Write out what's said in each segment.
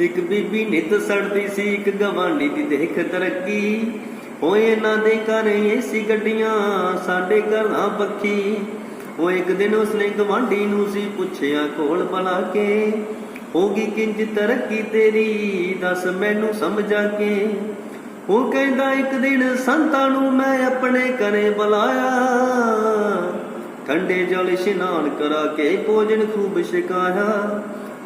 ਇੱਕ ਬੀਬੀ ਨਿਤ ਸੜਦੀ ਸੀ, ਇੱਕ ਗਵਾਂਢੀ ਦੀ ਦੇਖ ਤਰੱਕੀ। ਹੋਏ ਇਹਨਾਂ ਦੇ ਘਰ ਏਸੀ ਗੱਡੀਆਂ, ਸਾਡੇ ਘਰਾਂ ਪੱਖੀ। ਉਹ ਇੱਕ ਦਿਨ ਉਸਨੇ ਗਵਾਂਢੀ ਨੂੰ ਸੀ ਪੁੱਛਿਆ ਕੋਲ ਬੁਲਾ ਕੇ, ਹੋਗੀ ਕਿੰਜ ਤਰੱਕੀ ਤੇਰੀ, ਦੱਸ ਮੈਨੂੰ ਸਮਝਾ ਕੇ? ਉਹ ਕਹਿੰਦਾ, ਇੱਕ ਦਿਨ ਸੰਤਾਂ ਨੂੰ ਮੈਂ ਆਪਣੇ ਘਰੇ ਬੁਲਾਇਆ। ਠੰਡੇ ਜਲ ਇਸ਼ਨਾਨ ਕਰਾ ਕੇ ਭੋਜਨ ਖੂਬ ਛਕਾਇਆ।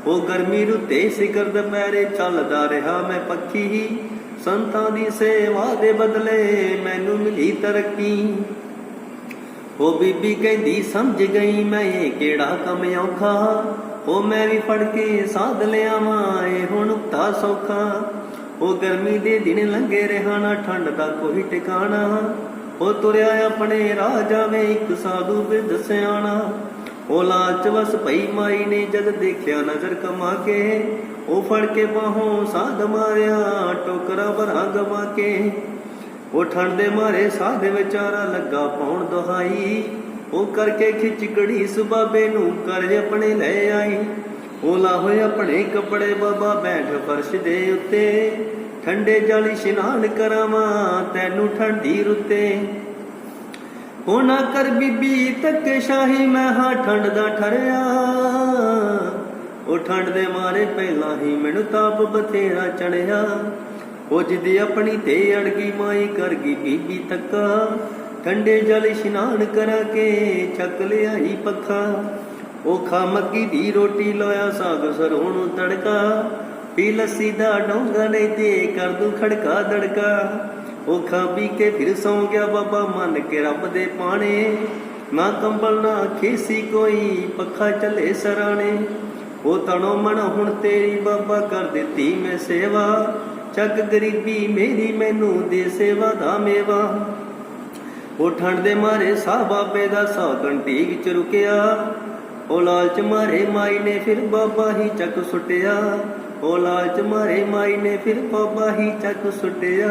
ਉਹ ਗਰਮੀ ਰੁੱਤੇ ਸਿਕਰ ਦੁਪਹਿਰੇ ਚੱਲਦਾ ਰਿਹਾ। ਮੈਂ ਪੱਖੀ ਹੀ ਸੰਤਾਂ ਦੀ ਸੇਵਾ ਦੇ ਬਦਲੇ ਮੈਨੂੰ ਮਿਲੀ ਤਰੱਕੀ। ਉਹ ਬੀਬੀ ਕਹਿੰਦੀ, ਸਮਝ ਗਈ ਮੈਂ ਇਹ ਕਿਹੜਾ ਕੰਮ ਔਖਾ। ਉਹ ਮੈਂ ਵੀ ਫੜ ਕੇ ਸਾਧ ਲਿਆ ਵਾਂ ਇਹ ਹੁਣ ਤਾਂ ਸੌਖਾ। ਉਹ ਗਰਮੀ ਦੇ ਦਿਨ ਲੰਘੇ ਰਹਿਣਾ, ਠੰਡ ਦਾ ਕੋਈ ਟਿਕਾਣਾ। ਉਹ ਤੁਰਿਆ ਆਪਣੇ ਰਾਹ ਜਾਵੇ ਇੱਕ ਸਾਧੂ ਬਿਰਧ ਸਿਆਣਾ। ਉਹ ਲਾਲਚ ਵਸ ਪਈ ਮਾਈ ਨੇ ਜਦ ਦੇਖਿਆ ਨਜ਼ਰ ਕਮਾ ਕੇ ਉਹ ਫੜ ਕੇ ਬਾਹੋਂ ਸਾਧ ਮਾਰਿਆ, ਟੋਕਰਾ ਭਰਾ ਗਵਾ ਕੇ ਉਹ ਠੰਡ ਦੇ ਮਾਰੇ ਸਾਧ ਵਿਚਾਰਾ ਲੱਗਾ ਪਾਉਣ ਦੁਹਾਈ, ਉਹ ਕਰਕੇ ਖਿੱਚ ਕੜੀ ਸੁਬਾਬੇ ਨੂੰ ਕਰਜ ਆਪਣੇ ਲੈ ਆਈ। ਉਹ ਲਾ ਹੋਏ ਆਪਣੇ ਕੱਪੜੇ ਬਾਬਾ ਬੈਠ ਫਰਸ਼ ਦੇ ਉੱਤੇ, ਠੰਡੇ ਜਲ ਇਸ਼ਨਾਨ ਕਰਾਵਾਂ, ਤੈਨੂੰ ਠੰਡੀ ਰੁੱਤੇ। ਉਹ ਕਰ ਬੀਬੀ ਤੱਕੇ ਸ਼ਾਹੀ ਮੈਂ ਹਾਂ ਠੰਡ ਦਾ ਠਰਿਆ। ਉਹ ਠੰਡ ਦੇ ਮਾਰੇ ਪਹਿਲਾਂ ਹੀ ਮੈਨੂੰ ਤਾਪ ਬਥੇਰਾ ਚੜਿਆ। ਉਹ ਜਿੱਦੀ ਆਪਣੀ ਤੇ ਅੜ ਮਾਈ ਕਰ ਗਈ ਬੀਬੀ ਤੱਕਾ। ਠੰਡੇ ਜਲ ਇਸ਼ਨਾਨ ਕਰਾ ਕੇ ਚੱਕ ਲਿਆਈ ਪੱਖਾ। ਉਹ ਖਾ ਮੱਕੀ ਦੀ ਰੋਟੀ ਲੋਇਆ ਸਾਗ ਸਰੋਂ ਨੂੰ ਤੜਕਾ। ਪੀ ਲੱਸੀ ਦਾ ਡੋਂਗਾ ਨਹੀਂ ਤੇ ਕਰ ਦੂ ਖੜਕਾ ਦੜਕਾ। ਉਹ ਖਾ ਪੀ ਕੇ ਫਿਰ ਸੌਂ ਗਿਆ ਬਾਬਾ ਮੰਨ ਕੇ ਰੱਬ ਦੇ ਪਾਣੇ। ਨਾ ਕੰਬਲ, ਨਾ ਖੇਸੀ ਕੋਈ, ਪੱਖਾ ਚੱਲੇ ਸਰਾਣੇ। ਉਹ ਤਣੋ ਮਨ ਹੁਣ ਤੇਰੀ ਬਾਬਾ ਕਰ ਦਿੱਤੀ ਮੈਂ ਸੇਵਾ। ਚੱਕ ਗਰੀਬੀ ਮੇਰੀ ਮੈਨੂੰ ਦੇ ਸੇਵਾ ਦਾ ਮੇਵਾ। ਉਹ ਠੰਡ ਦੇ ਮਾਰੇ ਸਾਹ ਬਾਬੇ ਦਾ ਸੌ ਘੰਟੀ ਵਿੱਚ ਰੁਕਿਆ। ਉਹ ਲਾਲਚ ਮਾਰੇ ਮਾਈ ਨੇ ਫਿਰ ਬਾਬਾ ਹੀ ਚੱਕ ਸੁੱਟਿਆ। ਉਹ ਲਾਲਚ ਮਾਰੇ ਮਾਈ ਨੇ ਫਿਰ ਬਾਬਾ ਹੀ ਚੱਕ ਸੁੱਟਿਆ।